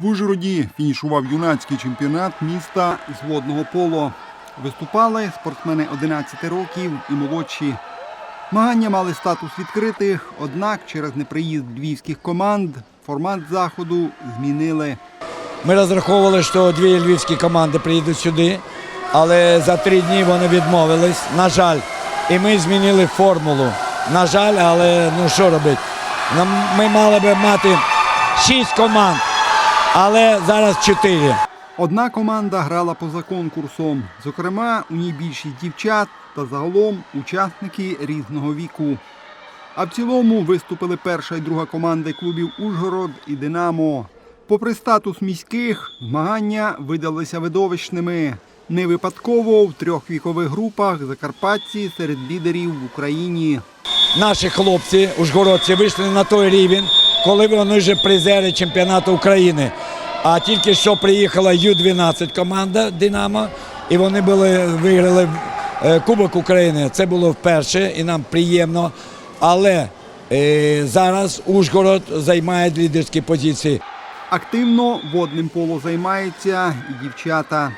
В Ужгороді фінішував юнацький чемпіонат міста з водного поло. Виступали спортсмени 11 років і молодші. Змагання мали статус відкритих, однак через неприїзд львівських команд формат заходу змінили. Ми розраховували, що дві львівські команди приїдуть сюди, але за три дні вони відмовились. На жаль, і ми змінили формулу. На жаль, але ну що робити? Ми мали би мати шість команд, але зараз чотири. Одна команда грала поза конкурсом. Зокрема, у ній більшість дівчат та загалом учасники різного віку. А в цілому виступили перша і друга команди клубів Ужгород і Динамо. Попри статус міських, змагання видалися видовищними. Не випадково в трьох вікових групах закарпатці серед лідерів в Україні. Наші хлопці, ужгородці, вийшли на той рівень, коли вони вже призери чемпіонату України. А тільки що приїхала Ю-12 команда Динамо, і вони були, виграли е, Кубок України. Це було вперше і нам приємно. Але е, зараз Ужгород займає лідерські позиції. Активно водним поло займаються і дівчата.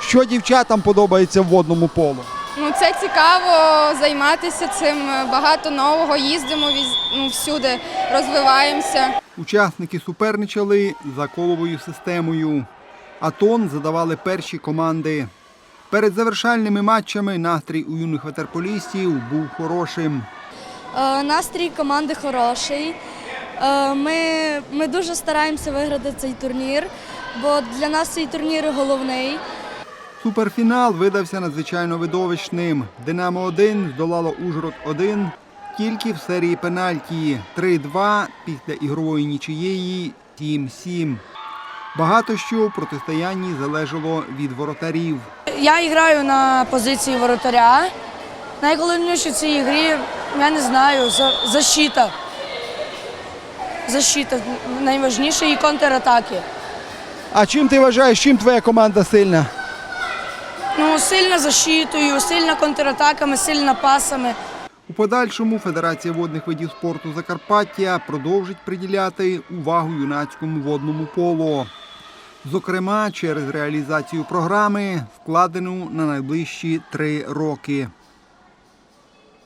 Що дівчатам подобається в водному поло? Ну, це цікаво займатися цим. Багато нового їздимо віз- ну, всюди, розвиваємося. Учасники суперничали за коловою системою. А тон задавали перші команди. Перед завершальними матчами настрій у юних ветерполістів був хорошим. Е, Настрій команди хороший. Е, Ми, ми дуже стараємося виграти цей турнір, бо для нас цей турнір головний. Суперфінал видався надзвичайно видовищним. Динамо 1 здолало Ужгород 1 тільки в серії пенальті 3-2 після ігрової нічиєї 7-7. Багато що в протистоянні залежало від воротарів. Я граю на позиції воротаря. Найголовніше в цій грі, я не знаю, за- защита. Защита найважніше і контратаки. А чим ти вважаєш, чим твоя команда сильна? Ну, сильна защитою, сильна контратаками, сильна пасами. У подальшому Федерація водних видів спорту Закарпаття продовжить приділяти увагу юнацькому водному полу. Зокрема, через реалізацію програми, вкладену на найближчі три роки.